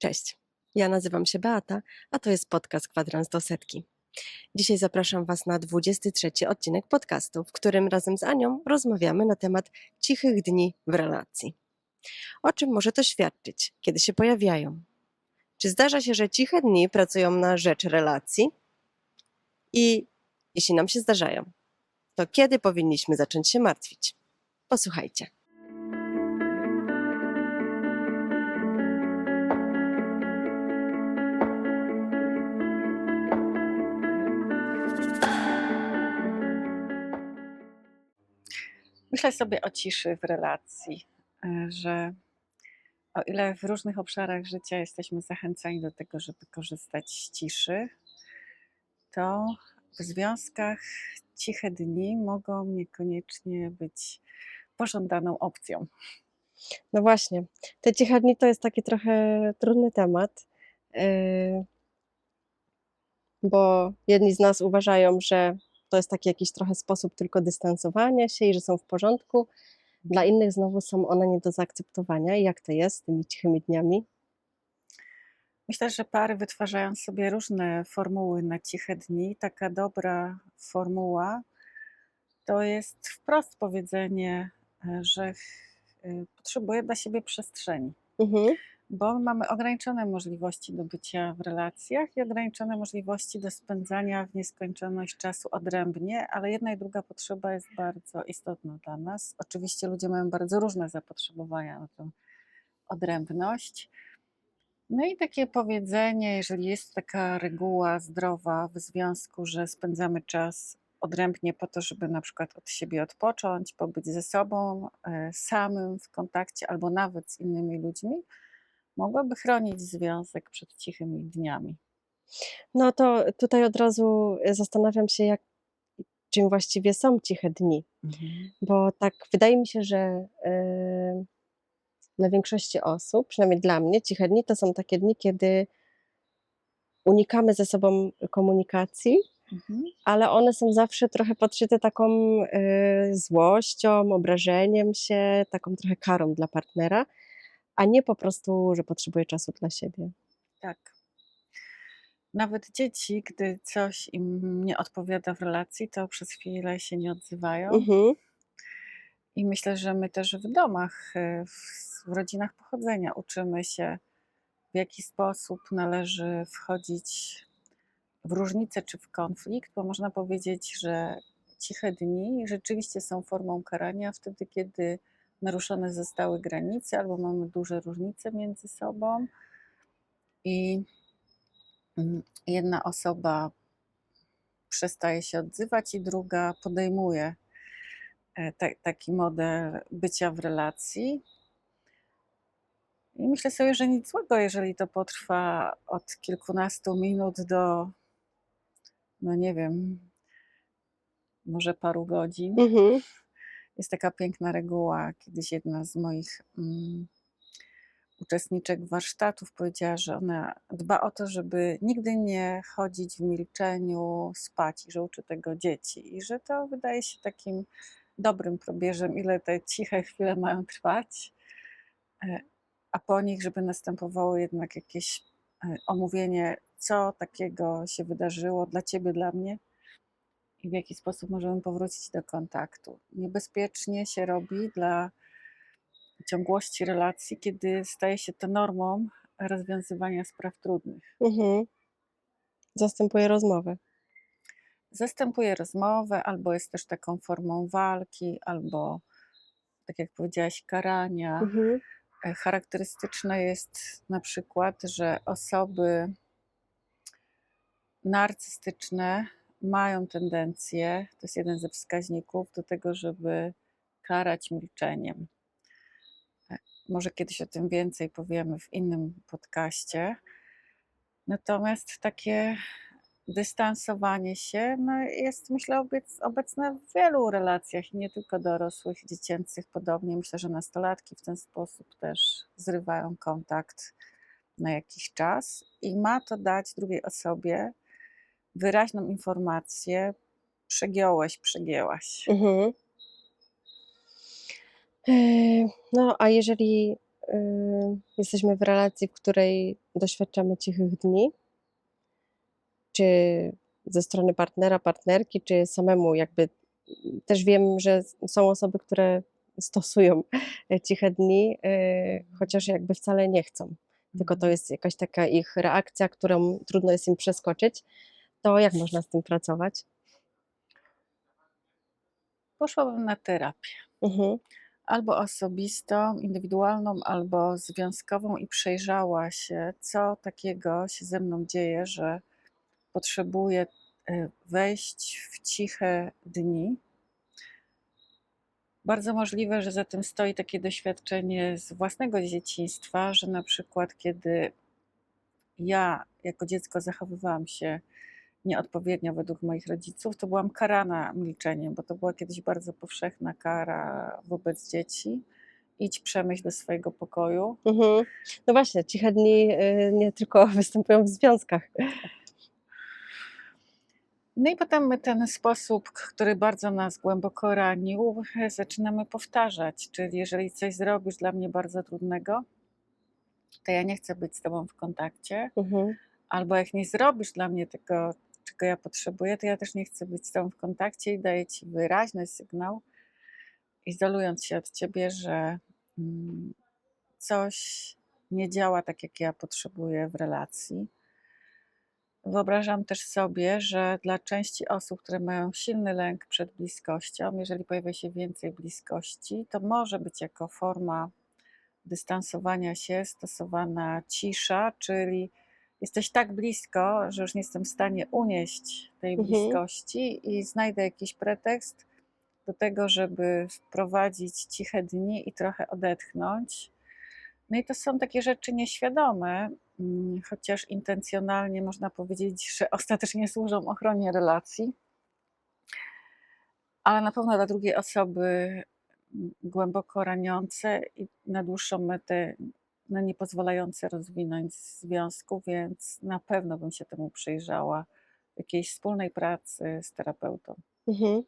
Cześć, ja nazywam się Beata, a to jest podcast Kwadrans do Setki. Dzisiaj zapraszam Was na 23 odcinek podcastu, w którym razem z Anią rozmawiamy na temat cichych dni w relacji. O czym może to świadczyć, kiedy się pojawiają? Czy zdarza się, że ciche dni pracują na rzecz relacji? I jeśli nam się zdarzają, to kiedy powinniśmy zacząć się martwić? Posłuchajcie. Myślę sobie o ciszy w relacji, e, że o ile w różnych obszarach życia jesteśmy zachęcani do tego, żeby korzystać z ciszy, to w związkach ciche dni mogą niekoniecznie być pożądaną opcją. No właśnie, te ciche dni to jest taki trochę trudny temat, yy, bo jedni z nas uważają, że to jest taki jakiś trochę sposób tylko dystansowania się i że są w porządku. Dla innych znowu są one nie do zaakceptowania. I jak to jest z tymi cichymi dniami? Myślę, że pary wytwarzają sobie różne formuły na ciche dni. Taka dobra formuła to jest wprost powiedzenie, e, że e, potrzebuje dla siebie przestrzeni. Mhm. Bo mamy ograniczone możliwości do bycia w relacjach i ograniczone możliwości do spędzania w nieskończoność czasu odrębnie, ale jedna i druga potrzeba jest bardzo istotna dla nas. Oczywiście ludzie mają bardzo różne zapotrzebowania na tę odrębność. No i takie powiedzenie, jeżeli jest taka reguła zdrowa w związku, że spędzamy czas odrębnie po to, żeby na przykład od siebie odpocząć, pobyć ze sobą, e, samym w kontakcie albo nawet z innymi ludźmi, mogłaby chronić związek przed cichymi dniami. No to tutaj od razu zastanawiam się, jak, czym właściwie są ciche dni. Bo tak wydaje mi się, że yy, dla większości osób, przynajmniej dla mnie, ciche dni to są takie dni, kiedy unikamy ze sobą komunikacji, Mhm. ale one są zawsze trochę podszyte taką yy, złością, obrażeniem się, taką trochę karą dla partnera, a nie po prostu, że potrzebuje czasu dla siebie. Tak. Nawet dzieci, gdy coś im nie odpowiada w relacji, to przez chwilę się nie odzywają. Mhm. I myślę, że my też w domach, e, w, w rodzinach pochodzenia uczymy się, w jaki sposób należy wchodzić w różnicę czy w konflikt, bo można powiedzieć, że ciche dni rzeczywiście są formą karania wtedy, kiedy naruszone zostały granice albo mamy duże różnice między sobą i mm, jedna osoba przestaje się odzywać i druga podejmuje e, ta, taki model bycia w relacji. I myślę sobie, że nic złego, jeżeli to potrwa od kilkunastu minut do, no nie wiem, może paru godzin. Mhm. Jest taka piękna reguła. Kiedyś jedna z moich um, uczestniczek warsztatów powiedziała, że ona dba o to, żeby nigdy nie chodzić w milczeniu, spać i że uczy tego dzieci. I że to wydaje się takim dobrym probierzem, ile te ciche chwile mają trwać, e, a po nich, żeby następowało jednak jakieś e, omówienie, co takiego się wydarzyło dla ciebie, dla mnie i w jaki sposób możemy powrócić do kontaktu. Niebezpiecznie się robi dla ciągłości relacji, kiedy staje się to normą rozwiązywania spraw trudnych. Mhm. Zastępuje rozmowę. Zastępuje rozmowę, albo jest też taką formą walki, albo, tak jak powiedziałaś, karania. Mhm. E, Charakterystyczne jest na przykład, że osoby narcystyczne mają tendencję, to jest jeden ze wskaźników, do tego, żeby karać milczeniem. E, Może kiedyś o tym więcej powiemy w innym podcaście. Natomiast takie dystansowanie się no jest, myślę, obec, obecne w wielu relacjach, nie tylko dorosłych, dziecięcych. Podobnie myślę, że nastolatki w ten sposób też zrywają kontakt na jakiś czas i ma to dać drugiej osobie wyraźną informację, przegiąłeś, przegięłaś. Mhm. Yy, No, a jeżeli y, jesteśmy w relacji, w której doświadczamy cichych dni? Czy ze strony partnera, partnerki, czy samemu jakby też wiem, że są osoby, które stosują ciche dni, chociaż jakby wcale nie chcą. Tylko to Mhm. jest jakaś taka ich reakcja, którą trudno jest im przeskoczyć. To jak można z tym pracować? Poszłabym na terapię. Mhm. Albo osobistą, indywidualną, albo związkową i przejrzała się, co takiego się ze mną dzieje, że potrzebuję y, wejść w ciche dni. Bardzo możliwe, że za tym stoi takie doświadczenie z własnego dzieciństwa, że na przykład kiedy ja jako dziecko zachowywałam się nieodpowiednio według moich rodziców, to byłam karana milczeniem, bo to była kiedyś bardzo powszechna kara wobec dzieci. Idź przemyśl do swojego pokoju. Mhm. No właśnie, ciche dni y, nie tylko występują w związkach. No i potem my ten sposób, który bardzo nas głęboko ranił, zaczynamy powtarzać. Czyli jeżeli coś zrobisz dla mnie bardzo trudnego, to ja nie chcę być z tobą w kontakcie. Mhm. Albo jak nie zrobisz dla mnie tego, czego ja potrzebuję, to ja też nie chcę być z tobą w kontakcie i daję ci wyraźny sygnał, izolując się od ciebie, że mm, coś nie działa tak, jak ja potrzebuję w relacji. Wyobrażam też sobie, że dla części osób, które mają silny lęk przed bliskością, jeżeli pojawia się więcej bliskości, to może być jako forma dystansowania się stosowana cisza, czyli jesteś tak blisko, że już nie jestem w stanie unieść tej Mhm. bliskości i znajdę jakiś pretekst do tego, żeby wprowadzić ciche dni i trochę odetchnąć. No i to są takie rzeczy nieświadome, mm, chociaż intencjonalnie można powiedzieć, że ostatecznie służą ochronie relacji, ale na pewno dla drugiej osoby mm, głęboko raniące i na dłuższą metę no, nie pozwalające rozwinąć związku, więc na pewno bym się temu przyjrzała w jakiejś wspólnej pracy z terapeutą. Mhm.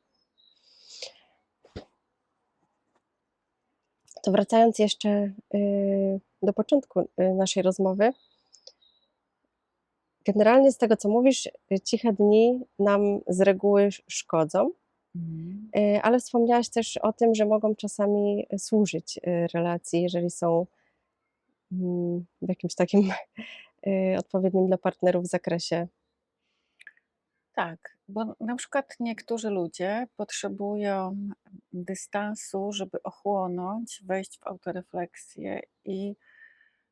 To wracając jeszcze y, do początku y, naszej rozmowy. Generalnie z tego, co mówisz, y, ciche dni nam z reguły sz- szkodzą, y, ale wspomniałaś też o tym, że mogą czasami służyć relacji, jeżeli są w jakimś takim y, odpowiednim dla partnerów zakresie. Tak, bo na przykład niektórzy ludzie potrzebują dystansu, żeby ochłonąć, wejść w autorefleksję i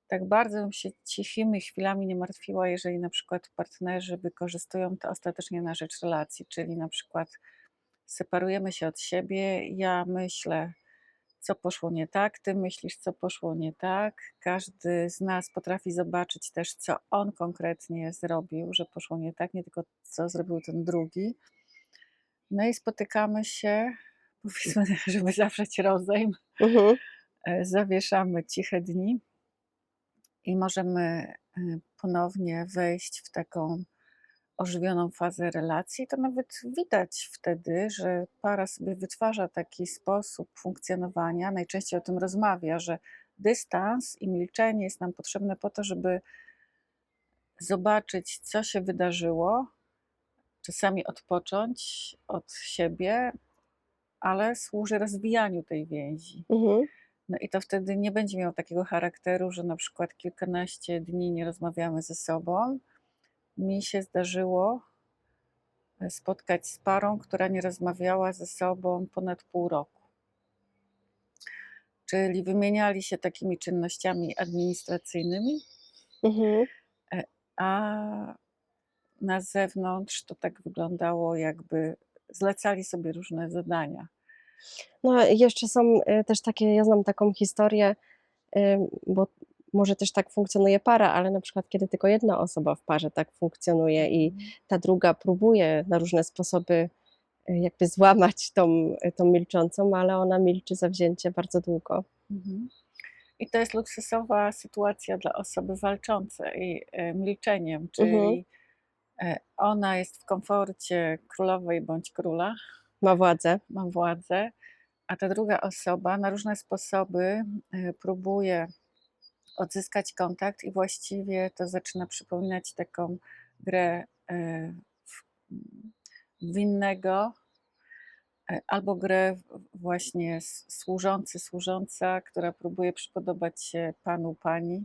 tak bardzo bym się cichymi chwilami nie martwiła, jeżeli na przykład partnerzy wykorzystują to ostatecznie na rzecz relacji, czyli na przykład separujemy się od siebie, ja myślę, co poszło nie tak, ty myślisz, co poszło nie tak. Każdy z nas potrafi zobaczyć też, co on konkretnie zrobił, że poszło nie tak, nie tylko co zrobił ten drugi. No i spotykamy się, powiedzmy, żeby zawrzeć rozejm, e, zawieszamy ciche dni i możemy e, ponownie wejść w taką ożywioną fazę relacji, to nawet widać wtedy, że para sobie wytwarza taki sposób funkcjonowania, najczęściej o tym rozmawia, że dystans i milczenie jest nam potrzebne po to, żeby zobaczyć, co się wydarzyło, czasami odpocząć od siebie, ale służy rozwijaniu tej więzi. Mhm. No i to wtedy nie będzie miało takiego charakteru, że na przykład kilkanaście dni nie rozmawiamy ze sobą. Mi się zdarzyło e, spotkać z parą, która nie rozmawiała ze sobą ponad pół roku. Czyli wymieniali się takimi czynnościami administracyjnymi, Mhm. a na zewnątrz to tak wyglądało, jakby zlecali sobie różne zadania. No i jeszcze są y, też takie, ja znam taką historię, bo może też tak funkcjonuje para, ale na przykład kiedy tylko jedna osoba w parze tak funkcjonuje i ta druga próbuje na różne sposoby y, jakby złamać tą, tą milczącą, ale ona milczy zawzięcie bardzo długo. Mhm. I to jest luksusowa sytuacja dla osoby walczącej e, milczeniem, czyli Mhm. e, ona jest w komforcie królowej bądź króla, Ma władzę. ma władzę, a ta druga osoba na różne sposoby e, próbuje odzyskać kontakt i właściwie to zaczyna przypominać taką grę e, winnego e, albo grę właśnie służący, służąca, która próbuje przypodobać się panu, pani.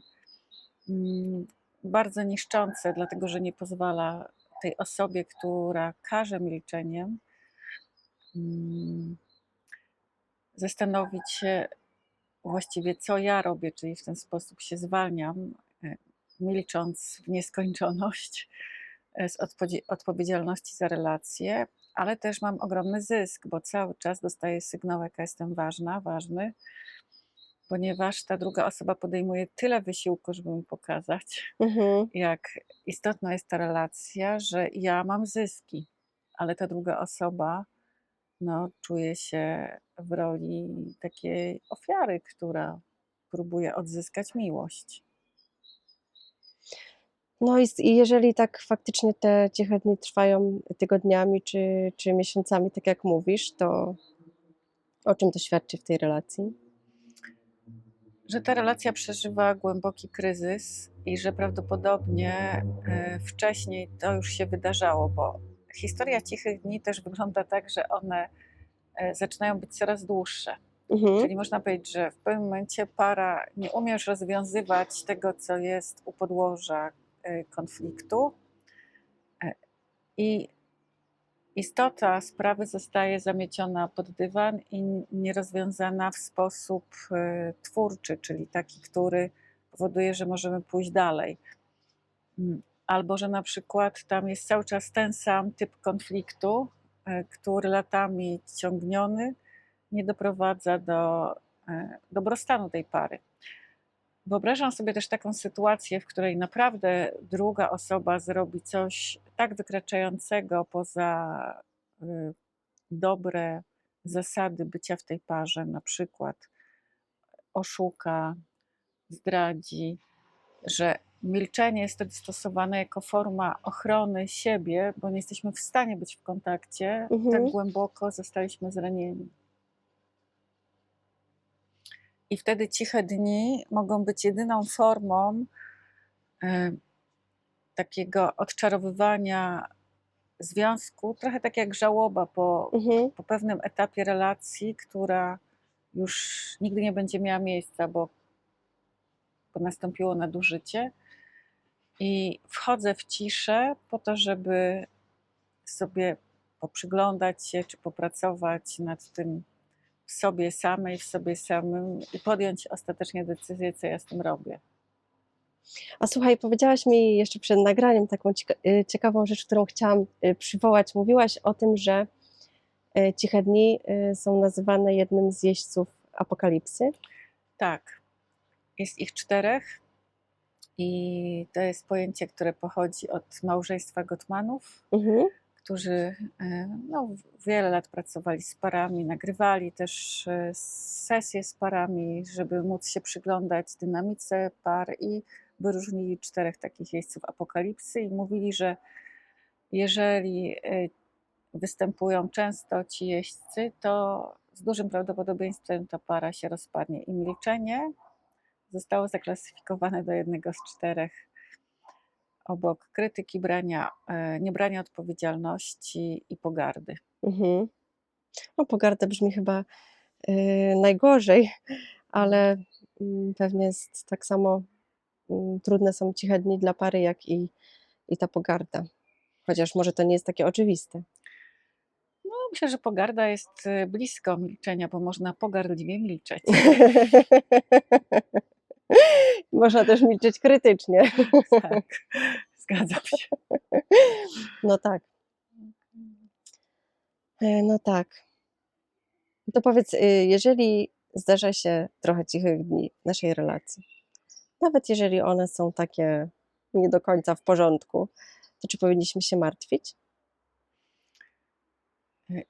Mm, Bardzo niszczące, dlatego że nie pozwala tej osobie, która każe milczeniem, mm, zastanowić się właściwie, co ja robię, czyli w ten sposób się zwalniam, e, milcząc w nieskończoność e, z odpowiedzi- odpowiedzialności za relacje, ale też mam ogromny zysk, bo cały czas dostaję sygnał, jaka jestem ważna, ważny, ponieważ ta druga osoba podejmuje tyle wysiłku, żeby mi pokazać, Mhm. jak istotna jest ta relacja, że ja mam zyski, ale ta druga osoba no, czuje się w roli takiej ofiary, która próbuje odzyskać miłość. No i, i jeżeli tak faktycznie te ciche dni trwają tygodniami czy, czy miesiącami, tak jak mówisz, to o czym to świadczy w tej relacji? Że ta relacja przeżywa głęboki kryzys i że prawdopodobnie e, wcześniej to już się wydarzało, bo historia cichych dni też wygląda tak, że one e, zaczynają być coraz dłuższe. Mhm. Czyli można powiedzieć, że w pewnym momencie para nie umie już rozwiązywać tego, co jest u podłoża e, konfliktu e, i istota sprawy zostaje zamieciona pod dywan i nierozwiązana w sposób twórczy, czyli taki, który powoduje, że możemy pójść dalej. Albo że na przykład tam jest cały czas ten sam typ konfliktu, e, który latami ciągniony nie doprowadza do e, dobrostanu tej pary. Wyobrażam sobie też taką sytuację, w której naprawdę druga osoba zrobi coś tak wykraczającego poza y, dobre zasady bycia w tej parze, na przykład oszuka, zdradzi, że milczenie jest wtedy stosowane jako forma ochrony siebie, bo nie jesteśmy w stanie być w kontakcie, Mhm. tak głęboko zostaliśmy zranieni. I wtedy ciche dni mogą być jedyną formą e, takiego odczarowywania związku, trochę tak jak żałoba po, Mhm. po pewnym etapie relacji, która już nigdy nie będzie miała miejsca, bo, bo nastąpiło nadużycie. I wchodzę w ciszę po to, żeby sobie poprzyglądać się czy popracować nad tym w sobie samej, w sobie samym i podjąć ostatecznie decyzję, co ja z tym robię. A słuchaj, powiedziałaś mi jeszcze przed nagraniem taką y, ciekawą rzecz, którą chciałam y, przywołać. Mówiłaś o tym, że y, ciche dni są nazywane jednym z jeźdźców apokalipsy. Tak, jest ich czterech i to jest pojęcie, które pochodzi od małżeństwa Gottmanów, Mhm. którzy e, no, wiele lat pracowali z parami, nagrywali też e, sesje z parami, żeby móc się przyglądać dynamice par i wyróżnili czterech takich jeźdźców apokalipsy i mówili, że jeżeli e, występują często ci jeźdźcy, to z dużym prawdopodobieństwem ta para się rozpadnie. I milczenie zostało zaklasyfikowane do jednego z czterech obok krytyki, brania, e, niebrania odpowiedzialności i pogardy. Mhm. No, pogarda brzmi chyba y, najgorzej, ale mm, pewnie jest tak samo mm, trudne są ciche dni dla pary, jak i, i ta pogarda. Chociaż może to nie jest takie oczywiste. No, myślę, że pogarda jest e, blisko milczenia, bo można pogardliwie milczeć. Można też milczeć krytycznie. tak, zgadzam się. No tak. E, No tak. To powiedz, y, jeżeli zdarza się trochę cichych dni w naszej relacji, nawet jeżeli one są takie nie do końca w porządku, to czy powinniśmy się martwić?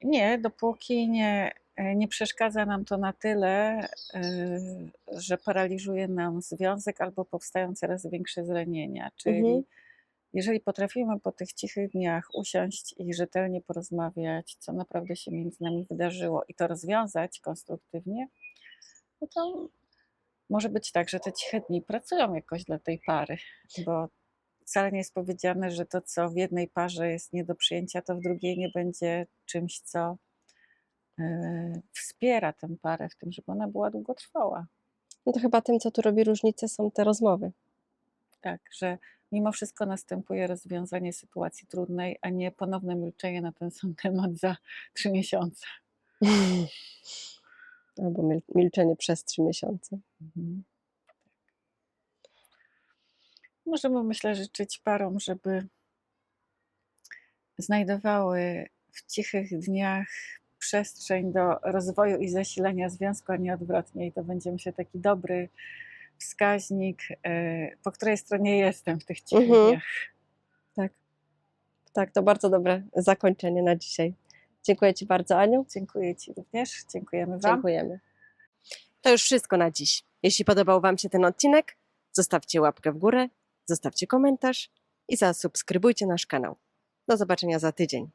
Nie, dopóki nie, nie przeszkadza nam to na tyle, e, że paraliżuje nam związek albo powstają coraz większe zranienia. Czyli Mhm. jeżeli potrafimy po tych cichych dniach usiąść i rzetelnie porozmawiać, co naprawdę się między nami wydarzyło i to rozwiązać konstruktywnie, no to może być tak, że te ciche dni pracują jakoś dla tej pary, bo wcale nie jest powiedziane, że to, co w jednej parze jest nie do przyjęcia, to w drugiej nie będzie czymś, co e, wspiera tę parę w tym, żeby ona była długotrwała. No to chyba tym, co tu robi różnicę, są te rozmowy. Tak, że mimo wszystko następuje rozwiązanie sytuacji trudnej, a nie ponowne milczenie na ten sam temat za trzy miesiące. Albo mil- milczenie przez trzy miesiące. Mhm. Możemy, myślę, życzyć parom, żeby znajdowały w cichych dniach przestrzeń do rozwoju i zasilania związku, a nie odwrotnie. I to będzie, myślę, taki dobry wskaźnik, e, po której stronie jestem w tych cichych Mhm. Tak. Tak, to bardzo dobre zakończenie na dzisiaj. Dziękuję Ci bardzo, Aniu. Dziękuję Ci również. Dziękujemy Wam. Dziękujemy. To już wszystko na dziś. Jeśli podobał Wam się ten odcinek, zostawcie łapkę w górę, zostawcie komentarz i zasubskrybujcie nasz kanał. Do zobaczenia za tydzień.